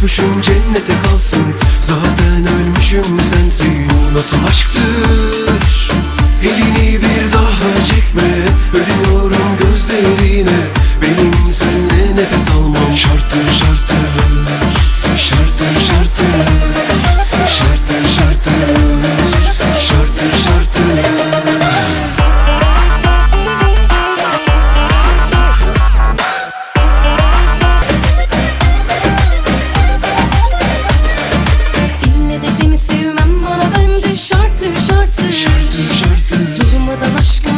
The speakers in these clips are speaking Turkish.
öpüşüm cennete kalsın. Zaten ölmüşüm sensiz Bu nasıl aşktır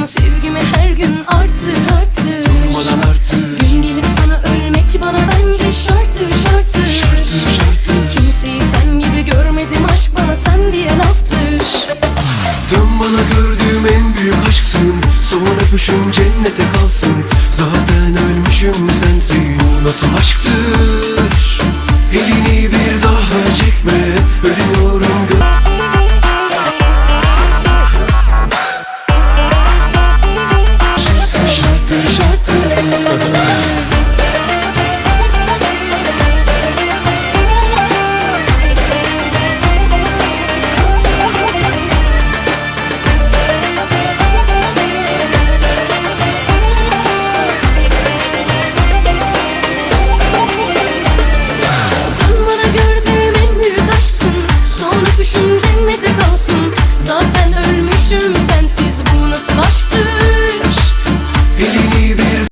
Sevgimi her gün artır artır. Durmadan artır. Gün gelip sana ölmek bana bence şarttır şarttır Şarttır şarttır Kimseyi sen gibi görmedim aşk bana sen diye laftır. Dön bana gördüğüm en büyük aşksın. Son öpüşüm cennete kalsın. Zaten ölmüşüm sensiz Bu nasıl aşktır